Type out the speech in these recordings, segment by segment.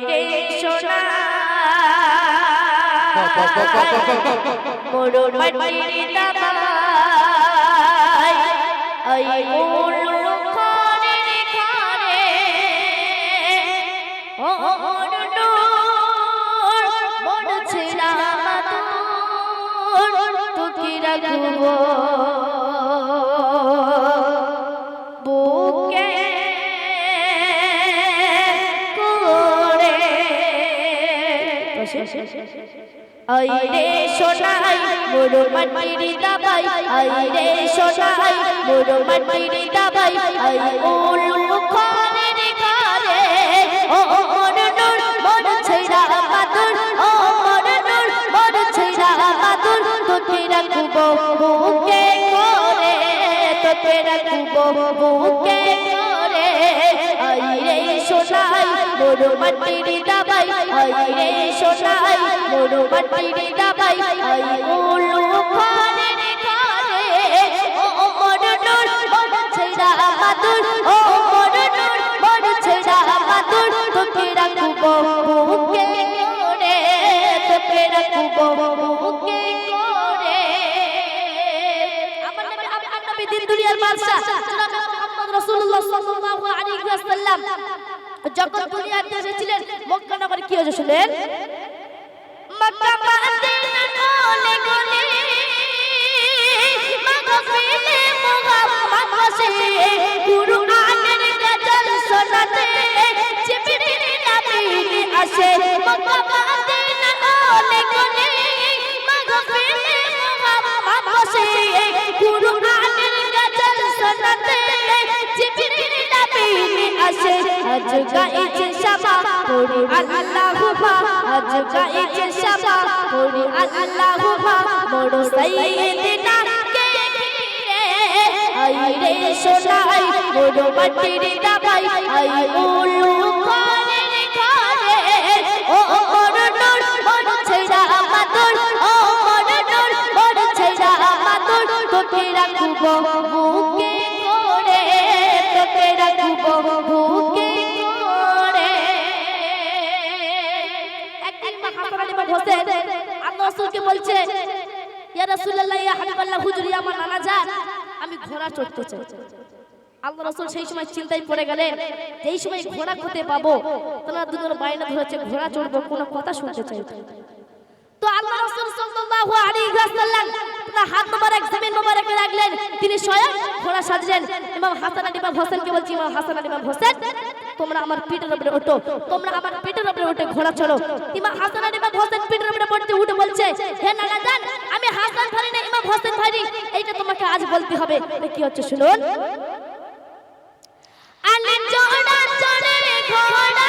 রে সোনা মোর মাটির দাবাই আই উলু করে করে ও মোর নূর মোর ছিলা মাতুর তোকে রাখব আই রে সোনাই মোর মাটির দাবাই আই রে সোনাই মোর মাটির দাবাই আই উলু খানে রে খারে ও মোর নূর মোর ছেড়া মাদুর ও মোর নূর মোর ছেড়া মাদুর তোকে রাখব বুকে করে, তোকে রাখব বুকে করে। মোর মাটির দাবাই আই রে সোনাই মোর মাটির দাবাই আই উলু খানে খারে ও মোর নূর মোর ছেড়া মাদুর ও মোর নূর মোর ছেড়া মাদুর তোকে রাখব বুকে করে, তোকে রাখব বুকে করে। আমার নবী আমার নবী দিন দুনিয়ার বাদশা রাসূলুল্লাহ সাল্লাল্লাহু আলাইহি ওয়াসাল্লাম। যখন দুনিয়াতে এসেছিলেন মক্কা নগরে কি হয়েছে শুনেন? মক্কা মদিনা গলে গলে আসে গাইছে শাবা পড়ি আল্লাহুমা আজ গাইছে শাবা পড়ি আল্লাহুমা বড় সাইয়্যিদিনা কে ঘিরে আই রে সোনাই, বড় মাটির দাবাই আই উলু করে রে ও মোর নূর মোর ছেড়া মাদুর ও মোর নূর মোর ছেড়া মাদুর, তোকে রাখব বুকে। আল্লাহ ইয়া রাসূলুল্লাহ, ইয়া হাবিবাল্লাহ, হুজুর, ইয়া জান, আমি ঘোড়া চড়তে চাই। আল্লাহ রাসূল সেই সময় চিন্তায় পড়ে গেলেন এই সময় ঘোড়া কোথায় পাবো তারা দুজন বাইনা ধরেছে ঘোড়া চড়বো, কোনো কথা শুনতে চাই তো আল্লাহ রাসূল সাল্লাল্লাহু আলাইহি ওয়াসাল্লাম তার হাত মোবারক, জমিন মোবারকে রাখলেন। তিনি স্বয়ং ঘোড়া সাজলেন। ইমাম হাসান আলী ইমাম হোসেনকে বলছি, ইমাম হাসান আলী হোসেন তোমরা আমার পিঠের উপরে ওঠো তোমরা আমার পিঠের উপরে উঠে ঘোড়া চলো ইমাম হাসান আর ইমাম হোসেন পিঠের উপরে পড়তে উঠে বলছে, হে নানা জান আমি হাসান ভাই না, ইমাম হোসেন ভাই এইটা তোমাকে আজ বলতে হবে। কি হচ্ছে শুনুন? আলে জোড়া চলে ঘোড়া।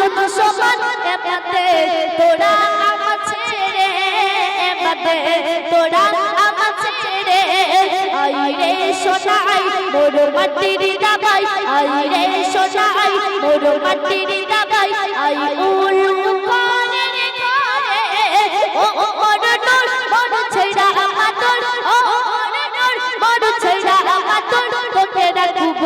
শুধু সমান এবাদে, তোরা আমার ছেড়ে, এবাদে, তোরা আমার ছেড়ে। আইরে সোনাই মোর মাটির দাবাই, আইরে সোনাই মোর মাটির দাবাই। আই উল করে করে ও ও, ওর ডর মোর ছেড়া আমার ডর ও, ওর ডর মোর ছেড়া আমার ডর তোকে রাখব।